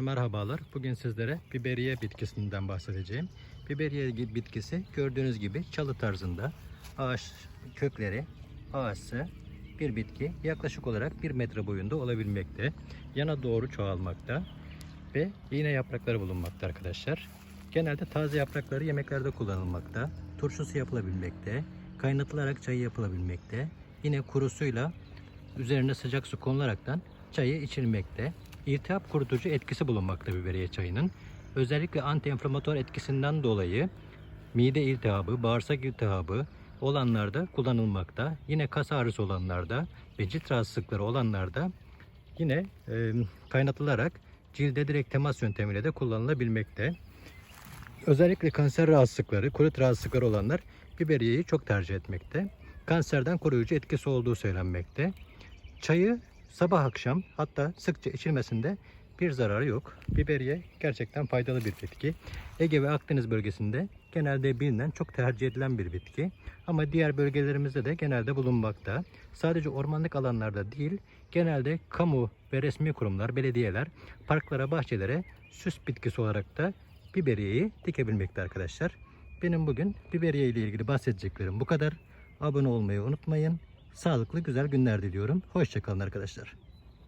Merhabalar. Bugün sizlere biberiye bitkisinden bahsedeceğim. Biberiye bitkisi gördüğünüz gibi çalı tarzında ağaç kökleri ağaçsı bir bitki yaklaşık olarak 1 metre boyunda olabilmekte. Yana doğru çoğalmakta ve iğne yaprakları bulunmakta arkadaşlar. Genelde taze yaprakları yemeklerde kullanılmakta. Turşusu yapılabilmekte. Kaynatılarak çayı yapılabilmekte. Yine kurusuyla üzerine sıcak su konularaktan çayı içilmekte. İltihap kurutucu etkisi bulunmakta biberiye çayının. Özellikle antiinflamatuar etkisinden dolayı mide iltihabı, bağırsak iltihabı olanlarda kullanılmakta. Yine kas ağrısı olanlarda ve cilt rahatsızlıkları olanlarda yine e, kaynatılarak cilde direkt temas yöntemiyle de kullanılabilmekte. Özellikle kanser rahatsızlıkları, kolit rahatsızlıkları olanlar biberiyeyi çok tercih etmekte. Kanserden koruyucu etkisi olduğu söylenmekte. Çayı sabah akşam hatta sıkça içilmesinde bir zararı yok. Biberiye gerçekten faydalı bir bitki. Ege ve Akdeniz bölgesinde genelde bilinen, çok tercih edilen bir bitki. Ama diğer bölgelerimizde de genelde bulunmakta. Sadece ormanlık alanlarda değil, genelde kamu ve resmi kurumlar, belediyeler, parklara, bahçelere süs bitkisi olarak da biberiyeyi dikebilmekte arkadaşlar. Benim bugün biberiye ile ilgili bahsedeceklerim bu kadar. Abone olmayı unutmayın. Sağlıklı güzel günler diliyorum. Hoşçakalın arkadaşlar.